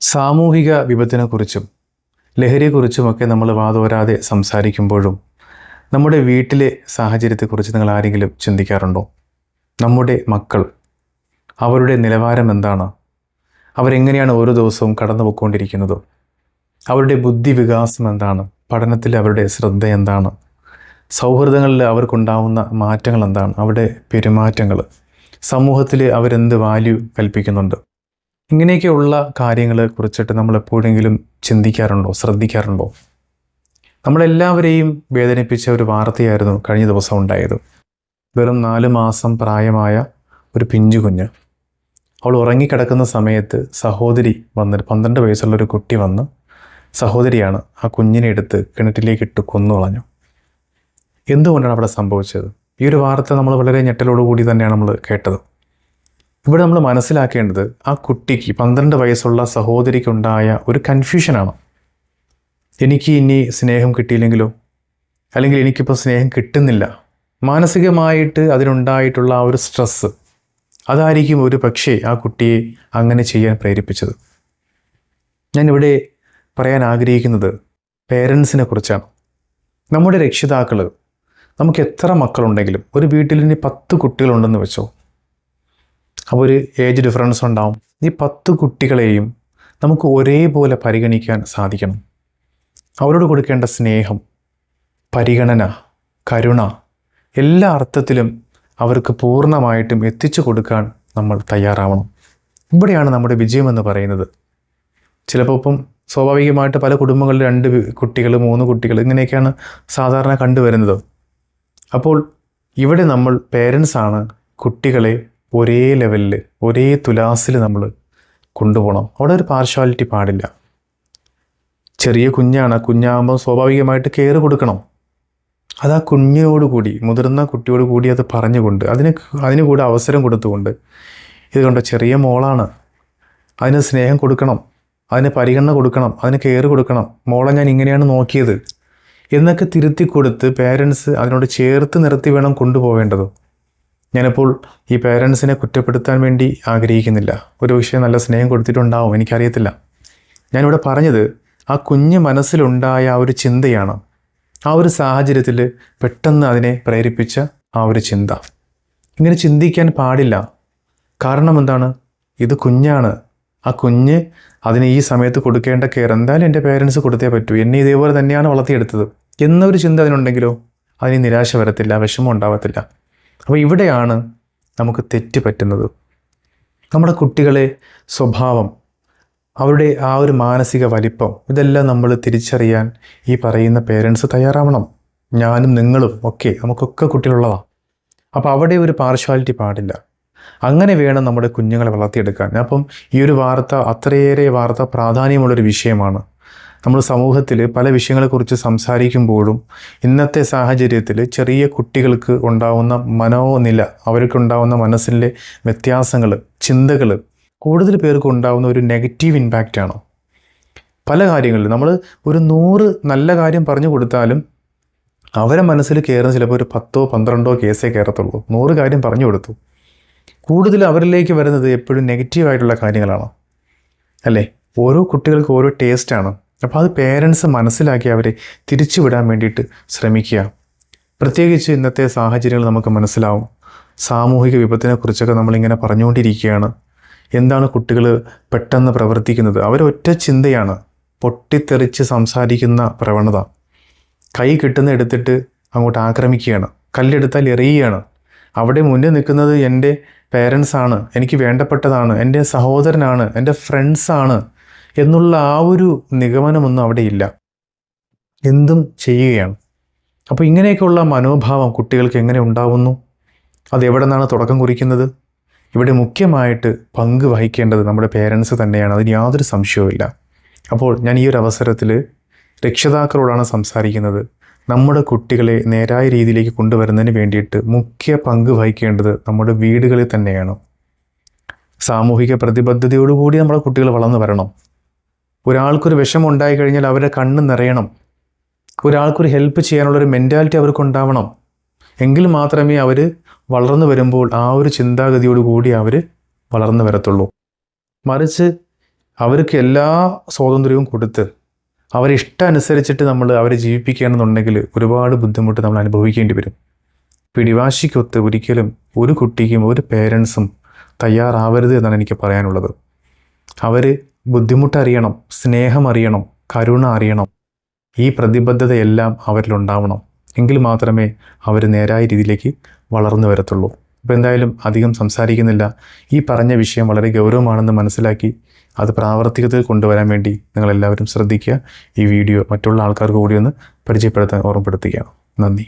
സാമൂഹിക വിപത്തിനെക്കുറിച്ചും ലഹരിയെക്കുറിച്ചുമൊക്കെ നമ്മൾ വാതോരാതെ സംസാരിക്കുമ്പോഴും നമ്മുടെ വീട്ടിലെ സാഹചര്യത്തെക്കുറിച്ച് നിങ്ങൾ ആരെങ്കിലും ചിന്തിക്കാറുണ്ടോ? നമ്മുടെ മക്കൾ അവരുടെ നിലവാരം എന്താണ്? അവരെങ്ങനെയാണ് ഓരോ ദിവസവും കടന്നു പോയിക്കൊണ്ടിരിക്കുന്നത് അവരുടെ ബുദ്ധി വികാസം എന്താണ്? പഠനത്തിൽ അവരുടെ ശ്രദ്ധ എന്താണ്? സൗഹൃദങ്ങളിൽ അവർക്കുണ്ടാവുന്ന മാറ്റങ്ങൾ എന്താണ്? അവരുടെ പെരുമാറ്റങ്ങൾ. സമൂഹത്തിൽ അവരെന്ത് വാല്യൂ കൽപ്പിക്കുന്നുണ്ട്? ഇങ്ങനെയൊക്കെയുള്ള കാര്യങ്ങളെ കുറിച്ചിട്ട് നമ്മൾ എപ്പോഴെങ്കിലും ചിന്തിക്കാറുണ്ടോ ശ്രദ്ധിക്കാറുണ്ടോ? നമ്മളെല്ലാവരെയും വേദനിപ്പിച്ച ഒരു വാർത്തയായിരുന്നു കഴിഞ്ഞ ദിവസം ഉണ്ടായത്. വെറും നാല് മാസം പ്രായമായ ഒരു പിഞ്ചു കുഞ്ഞ്. അവൾ ഉറങ്ങിക്കിടക്കുന്ന സമയത്ത് സഹോദരി വന്ന് പന്ത്രണ്ട് വയസ്സുള്ള ഒരു കുട്ടി വന്ന് സഹോദരിയാണ് ആ കുഞ്ഞിനെ എടുത്ത് കിണറ്റിലേക്ക് ഇട്ട് കൊന്നു കളഞ്ഞു. എന്തുകൊണ്ടാണ് അവിടെ സംഭവിച്ചത്? ഈ ഒരു വാർത്ത നമ്മൾ വളരെ ഞെട്ടലോടുകൂടി തന്നെയാണ് നമ്മൾ കേട്ടത്. ഇവിടെ നമ്മൾ മനസ്സിലാക്കേണ്ടത് ആ കുട്ടിക്ക് പന്ത്രണ്ട് വയസ്സുള്ള സഹോദരിക്കുണ്ടായ ഒരു കൺഫ്യൂഷനാണ് എനിക്ക് ഇനി സ്നേഹം കിട്ടിയില്ലെങ്കിലോ? അല്ലെങ്കിൽ എനിക്കിപ്പോൾ സ്നേഹം കിട്ടുന്നില്ല. മാനസികമായിട്ട് അതിനുണ്ടായിട്ടുള്ള ആ ഒരു സ്ട്രെസ്സ് അതായിരിക്കും ഒരു പക്ഷേ ആ കുട്ടിയെ അങ്ങനെ ചെയ്യാൻ പ്രേരിപ്പിച്ചത്. ഞാനിവിടെ പറയാൻ ആഗ്രഹിക്കുന്നത് പേരൻസിനെ കുറിച്ചാണ്. നമ്മുടെ രക്ഷിതാക്കൾ നമുക്ക് എത്ര മക്കളുണ്ടെങ്കിലും ഒരു വീട്ടിൽ ഇനി പത്ത് കുട്ടികളുണ്ടെന്ന് വെച്ചോ അപ്പോൾ ഒരു ഏജ് ഡിഫറൻസ് ഉണ്ടാവും. ഈ പത്ത് കുട്ടികളെയും നമുക്ക് ഒരേപോലെ പരിഗണിക്കാൻ സാധിക്കണം. അവരോട് കൊടുക്കേണ്ട സ്നേഹം പരിഗണന കരുണ എല്ലാ അർത്ഥത്തിലും അവർക്ക് പൂർണമായിട്ടും എത്തിച്ചു കൊടുക്കാൻ നമ്മൾ തയ്യാറാവണം. ഇവിടെയാണ് നമ്മുടെ വിജയമെന്ന് പറയുന്നത്. ചിലപ്പോൾ ഇപ്പം സ്വാഭാവികമായിട്ട് പല കുടുംബങ്ങളിൽ രണ്ട് കുട്ടികൾ മൂന്ന് കുട്ടികൾ ഇങ്ങനെയൊക്കെയാണ് സാധാരണ കണ്ടുവരുന്നത്. അപ്പോൾ ഇവിടെ നമ്മൾ പേരൻസാണ് കുട്ടികളെ ഒരേ ലെവലിൽ ഒരേ തുലാസിൽ നമ്മൾ കൊണ്ടുപോകണം. അവിടെ ഒരു പാർഷ്വാലിറ്റി പാടില്ല. ചെറിയ കുഞ്ഞാണ് കുഞ്ഞാകുമ്പോൾ സ്വാഭാവികമായിട്ട് കെയർ കൊടുക്കണം. അത് ആ കുഞ്ഞിനോടുകൂടി മുതിർന്ന കുട്ടിയോട് കൂടി അത് പറഞ്ഞുകൊണ്ട് അതിന് അതിന് കൂടെ അവസരം കൊടുത്തുകൊണ്ട് ഇതുകൊണ്ട് ചെറിയ മോളാണ്. അതിന് സ്നേഹം കൊടുക്കണം. അതിന് പരിഗണന കൊടുക്കണം. അതിന് കെയർ കൊടുക്കണം. മോളെ ഞാൻ ഇങ്ങനെയാണ് നോക്കിയത്. എന്നൊക്കെ തിരുത്തി കൊടുത്ത് പേരൻസ് അതിനോട് ചേർത്ത് നിർത്തി വേണം കൊണ്ടുപോവേണ്ടത് ഞാനിപ്പോൾ ഈ പേരൻസിനെ കുറ്റപ്പെടുത്താൻ വേണ്ടി ആഗ്രഹിക്കുന്നില്ല. ഒരു പക്ഷേ നല്ല സ്നേഹം കൊടുത്തിട്ടുണ്ടാവും എനിക്കറിയത്തില്ല. ഞാനിവിടെ പറഞ്ഞത് ആ കുഞ്ഞ് മനസ്സിലുണ്ടായ ആ ഒരു ചിന്തയാണ്. ആ ഒരു സാഹചര്യത്തിൽ പെട്ടെന്ന് അതിനെ പ്രേരിപ്പിച്ച ആ ഒരു ചിന്ത. ഇങ്ങനെ ചിന്തിക്കാൻ പാടില്ല. കാരണം എന്താണ്? ഇത് കുഞ്ഞാണ്. ആ കുഞ്ഞ് അതിന് ഈ സമയത്ത് കൊടുക്കേണ്ട കെയർ എന്തായാലും എന്റെ പേരൻസ് കൊടുത്തേ പറ്റൂ. എന്നെ ഇതേപോലെ തന്നെയാണ് വളർത്തിയെടുത്തത്. എന്നൊരു ചിന്ത അതിനുണ്ടെങ്കിലോ? അതിന് നിരാശ വരത്തില്ല വിഷമം ഉണ്ടാവത്തില്ല. അപ്പോൾ ഇവിടെയാണ് നമുക്ക് തെറ്റ് പറ്റുന്നത്. നമ്മുടെ കുട്ടികളെ സ്വഭാവം അവരുടെ ആ ഒരു മാനസിക വലിപ്പം ഇതെല്ലാം നമ്മൾ തിരിച്ചറിയാൻ ഈ പറയുന്ന പേരൻസ് തയ്യാറാവണം. ഞാനും നിങ്ങളും ഒക്കെ നമുക്കൊക്കെ കുട്ടികളുള്ളതാണ് അപ്പോൾ അവിടെ ഒരു പാർഷ്വാലിറ്റി പാടില്ല. അങ്ങനെ വേണം നമ്മുടെ കുഞ്ഞുങ്ങളെ വളർത്തിയെടുക്കാൻ. അപ്പം ഈ ഒരു വാർത്ത അത്രയേറെ വാർത്ത പ്രാധാന്യമുള്ളൊരു വിഷയമാണ്. നമ്മൾ സമൂഹത്തിൽ പല വിഷയങ്ങളെക്കുറിച്ച് സംസാരിക്കുമ്പോഴും ഇന്നത്തെ സാഹചര്യത്തിൽ ചെറിയ കുട്ടികൾക്ക് ഉണ്ടാവുന്ന മനോനില അവർക്കുണ്ടാവുന്ന മനസ്സിലെ വ്യത്യാസങ്ങൾ ചിന്തകൾ കൂടുതൽ പേർക്ക് ഉണ്ടാവുന്ന ഒരു നെഗറ്റീവ് ഇമ്പാക്റ്റാണ് പല കാര്യങ്ങളിലും നമ്മൾ ഒരു നൂറ് നല്ല കാര്യം പറഞ്ഞു കൊടുത്താലും അവരെ മനസ്സിൽ കയറുന്ന ചിലപ്പോൾ ഒരു പത്തോ പന്ത്രണ്ടോ കേസേ കയറത്തുള്ളൂ. നൂറ് കാര്യം പറഞ്ഞു കൊടുത്തു. കൂടുതൽ അവരിലേക്ക് വരുന്നത് എപ്പോഴും നെഗറ്റീവായിട്ടുള്ള കാര്യങ്ങളാണ്? അല്ലേ? ഓരോ കുട്ടികൾക്ക് ഓരോ ടേസ്റ്റാണ് അപ്പോൾ അത് പേരൻസ് മനസ്സിലാക്കി അവരെ തിരിച്ചുവിടാൻ വേണ്ടിയിട്ട് ശ്രമിക്കുക. പ്രത്യേകിച്ച് ഇന്നത്തെ സാഹചര്യങ്ങൾ നമുക്ക് മനസ്സിലാവും. സാമൂഹിക വിപത്തിനെക്കുറിച്ചൊക്കെ നമ്മളിങ്ങനെ പറഞ്ഞുകൊണ്ടിരിക്കുകയാണ്. എന്താണ് കുട്ടികൾ പെട്ടെന്ന് പ്രവർത്തിക്കുന്നത്? അവരൊറ്റ ചിന്തയാണ്. പൊട്ടിത്തെറിച്ച് സംസാരിക്കുന്ന പ്രവണത. കൈ കിട്ടുന്ന എടുത്തിട്ട് അങ്ങോട്ട് ആക്രമിക്കുകയാണ്. കല്ലെടുത്താൽ എറിയുകയാണ്. അവിടെ മുന്നിൽ നിൽക്കുന്നത് എന്റെ പേരൻസാണ് എനിക്ക് വേണ്ടപ്പെട്ടതാണ്. എന്റെ സഹോദരനാണ്. എന്റെ ഫ്രണ്ട്സാണ് എന്നുള്ള ആ ഒരു നിഗമനമൊന്നും അവിടെ ഇല്ല. എന്തും ചെയ്യുകയാണ്. അപ്പോൾ ഇങ്ങനെയൊക്കെയുള്ള മനോഭാവം കുട്ടികൾക്ക് എങ്ങനെ ഉണ്ടാവുന്നു? അത് നിന്നാണ് തുടക്കം കുറിക്കുന്നത്? ഇവിടെ മുഖ്യമായിട്ട് പങ്ക് വഹിക്കേണ്ടത് നമ്മുടെ പേരൻസ് തന്നെയാണ്. അതിന് യാതൊരു സംശയവുമില്ല അപ്പോൾ ഞാൻ ഈ ഒരു അവസരത്തിൽ രക്ഷിതാക്കളോടാണ് സംസാരിക്കുന്നത്. നമ്മുടെ കുട്ടികളെ നേരായ രീതിയിലേക്ക് കൊണ്ടുവരുന്നതിന് വേണ്ടിയിട്ട് മുഖ്യ പങ്ക് വഹിക്കേണ്ടത് നമ്മുടെ വീടുകളിൽ തന്നെയാണ്. സാമൂഹിക പ്രതിബദ്ധതയോടുകൂടി നമ്മുടെ കുട്ടികൾ വളർന്നു വരണം. ഒരാൾക്കൊരു വിഷമം ഉണ്ടായി കഴിഞ്ഞാൽ അവരുടെ കണ്ണ് നിറയണം. ഒരാൾക്കൊരു ഹെൽപ്പ് ചെയ്യാനുള്ളൊരു മെന്റാലിറ്റി അവർക്ക് ഉണ്ടാവണം. എങ്കിൽ മാത്രമേ അവർ വളർന്നു വരുമ്പോൾ ആ ഒരു ചിന്താഗതിയോട് കൂടി അവർ വളർന്നു വരത്തുള്ളൂ. മറിച്ച് അവർക്ക് എല്ലാ സ്വാതന്ത്ര്യവും കൊടുത്ത് അവരെ ഇഷ്ടമനുസരിച്ചിട്ട് നമ്മൾ അവരെ ജീവിപ്പിക്കുകയാണെന്നുണ്ടെങ്കിൽ ഒരുപാട് ബുദ്ധിമുട്ട് നമ്മൾ അനുഭവിക്കേണ്ടി വരും. പിടിവാശിക്കൊത്ത് ഒരിക്കലും ഒരു കുട്ടിക്കും ഒരു പേരൻസും തയ്യാറാവരുത് എന്നാണ് എനിക്ക് പറയാനുള്ളത്. അവർ ബുദ്ധിമുട്ടറിയണം സ്നേഹം അറിയണം കരുണ അറിയണം. ഈ പ്രതിബദ്ധതയെല്ലാം അവരിലുണ്ടാവണം. എങ്കിൽ മാത്രമേ അവർ നേരായ രീതിയിലേക്ക് വളർന്നു വരത്തുള്ളൂ. അപ്പോൾ എന്തായാലും അധികം സംസാരിക്കുന്നില്ല. ഈ പറഞ്ഞ വിഷയം വളരെ ഗൗരവമാണെന്ന് മനസ്സിലാക്കി അത് പ്രാവർത്തികത്തിൽ കൊണ്ടുവരാൻ വേണ്ടി നിങ്ങളെല്ലാവരും ശ്രദ്ധിക്കുക. ഈ വീഡിയോ മറ്റുള്ള ആൾക്കാർക്ക് കൂടി ഒന്ന് പരിചയപ്പെടുത്താൻ ഓർമ്മപ്പെടുത്തുകയാണ് നന്ദി.